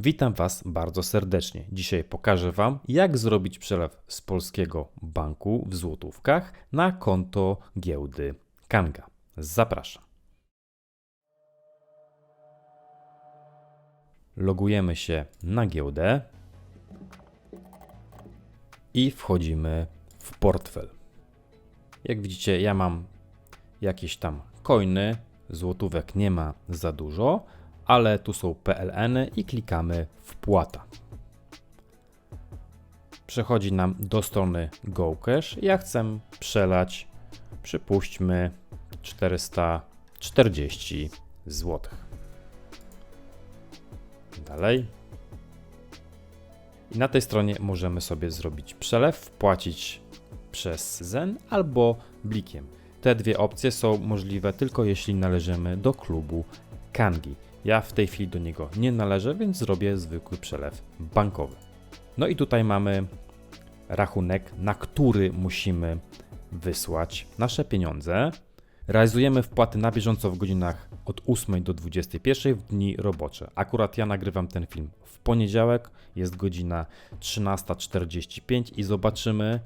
Witam Was bardzo serdecznie. Dzisiaj pokażę Wam, jak zrobić przelew z polskiego banku w złotówkach na konto giełdy Kanga. Zapraszam. Logujemy się na giełdę i wchodzimy w portfel. Jak widzicie, ja mam jakieś tam coiny, złotówek nie ma za dużo, ale tu są PLN i klikamy wpłata. Przechodzi nam do strony GoCash. Ja chcę przelać, przypuśćmy, 440 zł. Dalej. I na tej stronie możemy sobie zrobić przelew, wpłacić przez Zen albo blikiem. Te dwie opcje są możliwe tylko jeśli należymy do klubu Kangi. Ja w tej chwili do niego nie należę, więc zrobię zwykły przelew bankowy. No i tutaj mamy rachunek, na który musimy wysłać nasze pieniądze. Realizujemy wpłaty na bieżąco w godzinach od 8 do 21 w dni robocze. Akurat ja nagrywam ten film w poniedziałek, jest godzina 13.45 i zobaczymy,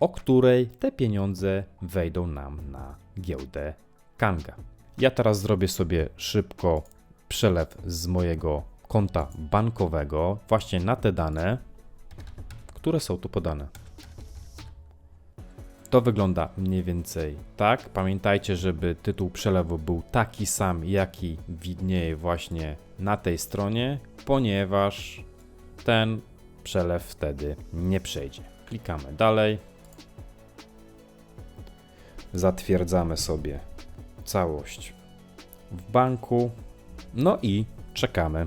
o której te pieniądze wejdą nam na giełdę Kanga. Ja teraz zrobię sobie szybko przelew z mojego konta bankowego właśnie na te dane, które są tu podane. To wygląda mniej więcej tak. Pamiętajcie, żeby tytuł przelewu był taki sam, jaki widnieje właśnie na tej stronie, ponieważ ten przelew wtedy nie przejdzie. Klikamy dalej. Zatwierdzamy sobie całość w banku. No i czekamy.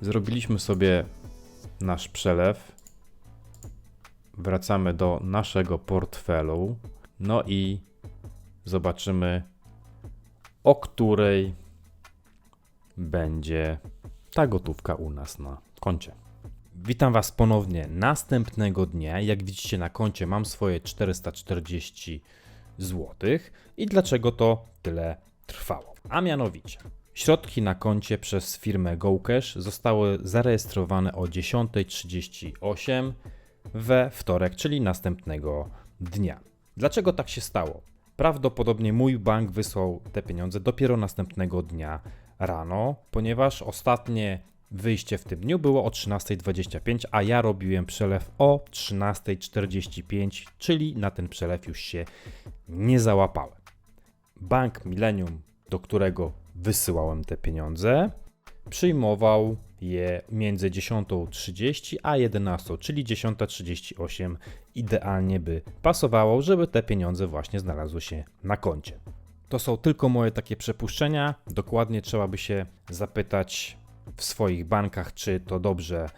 Zrobiliśmy sobie nasz przelew. Wracamy do naszego portfelu. No i zobaczymy, o której będzie ta gotówka u nas na koncie. Witam Was ponownie następnego dnia. Jak widzicie na koncie mam swoje 440 zł. I dlaczego to tyle trwało? A mianowicie, środki na koncie przez firmę GoCash zostały zarejestrowane o 10.38 we wtorek, czyli następnego dnia. Dlaczego tak się stało? Prawdopodobnie mój bank wysłał te pieniądze dopiero następnego dnia rano, ponieważ ostatnie wyjście w tym dniu było o 13.25, a ja robiłem przelew o 13.45, czyli na ten przelew już się nie załapałem. Bank Millennium, do którego wysyłałem te pieniądze, przyjmował je między 10.30 a 11, czyli 10.38 idealnie by pasowało, żeby te pieniądze właśnie znalazły się na koncie. To są tylko moje takie przepuszczenia. Dokładnie trzeba by się zapytać w swoich bankach, czy to dobrze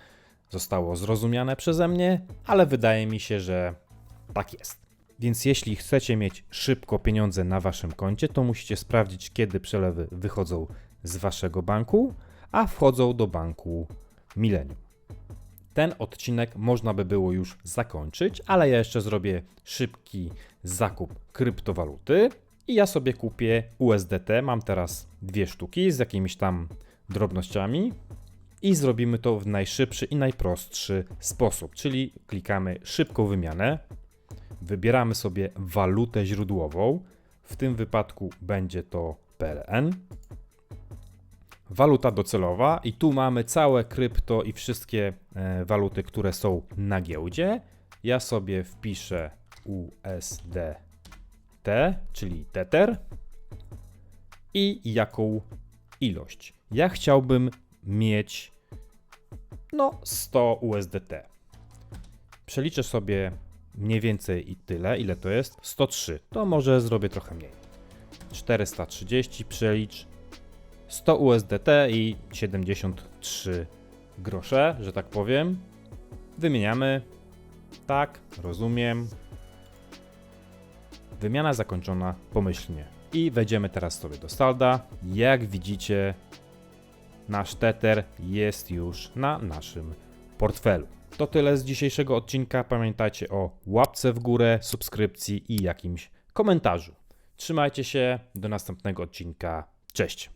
zostało zrozumiane przeze mnie, ale wydaje mi się, że tak jest. Więc jeśli chcecie mieć szybko pieniądze na waszym koncie, to musicie sprawdzić, kiedy przelewy wychodzą z waszego banku, a wchodzą do banku Millennium. Ten odcinek można by było już zakończyć, ale ja jeszcze zrobię szybki zakup kryptowaluty i ja sobie kupię USDT. Mam teraz dwie sztuki z jakimiś tam drobnościami i zrobimy to w najszybszy i najprostszy sposób, czyli klikamy szybką wymianę, wybieramy sobie walutę źródłową, w tym wypadku będzie to PLN, waluta docelowa i tu mamy całe krypto i wszystkie e, waluty, które są na giełdzie. Ja sobie wpiszę USDT, czyli Tether i jaką ilość. Ja chciałbym mieć no 100 USDT. Przeliczę sobie mniej więcej i tyle, ile to jest? 103. To może zrobię trochę mniej. 430 przelicz 100 USDT i 73 grosze, że tak powiem. Wymieniamy. Tak, rozumiem. Wymiana zakończona pomyślnie. I wejdziemy teraz sobie do salda. Jak widzicie, nasz Tether jest już na naszym portfelu. To tyle z dzisiejszego odcinka. Pamiętajcie o łapce w górę, subskrypcji i jakimś komentarzu. Trzymajcie się, do następnego odcinka. Cześć.